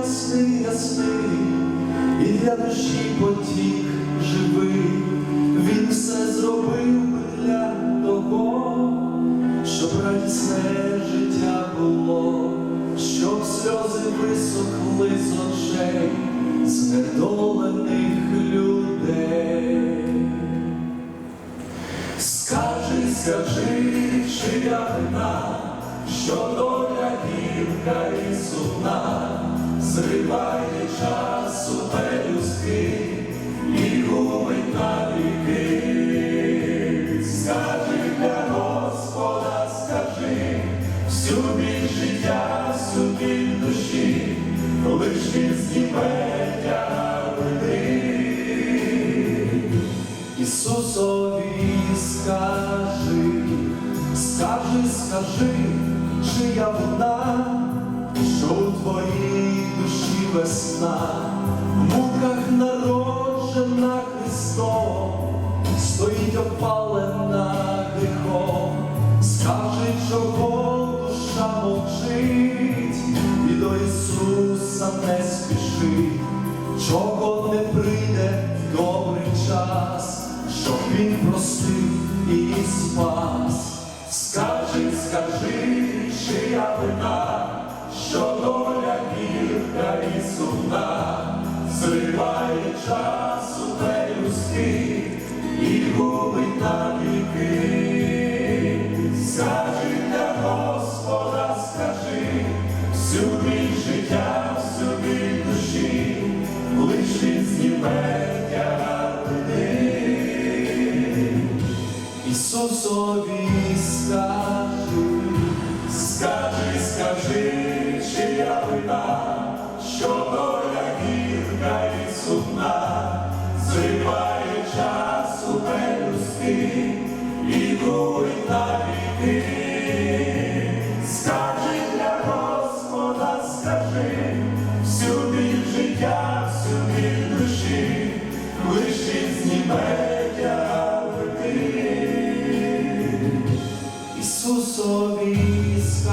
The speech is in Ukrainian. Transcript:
ясний, ясний, і для душі потік живий, було, щоб сльози висохли з очей знедолених людей. Скажи, скажи, чия вина, що доля гірка і сумна, зриває часу пелюстки і губить навіки. Всю життя, біль душі, лиш він зніме. Ісусові скажи, скажи, скажи, чия вина, що у твоїй душі весна, в муках народжена Ісуса не спіши, чого не прийде добрий час, щоб він простив і спас. Скажи, скажи, чия вина, що доля Ісусові скажи, скажи, скажи, чия вина, що доля гірка і сумна, зриває часу пелюстки і губить навіки. Скажи для Господа, скажи, nosso sorriso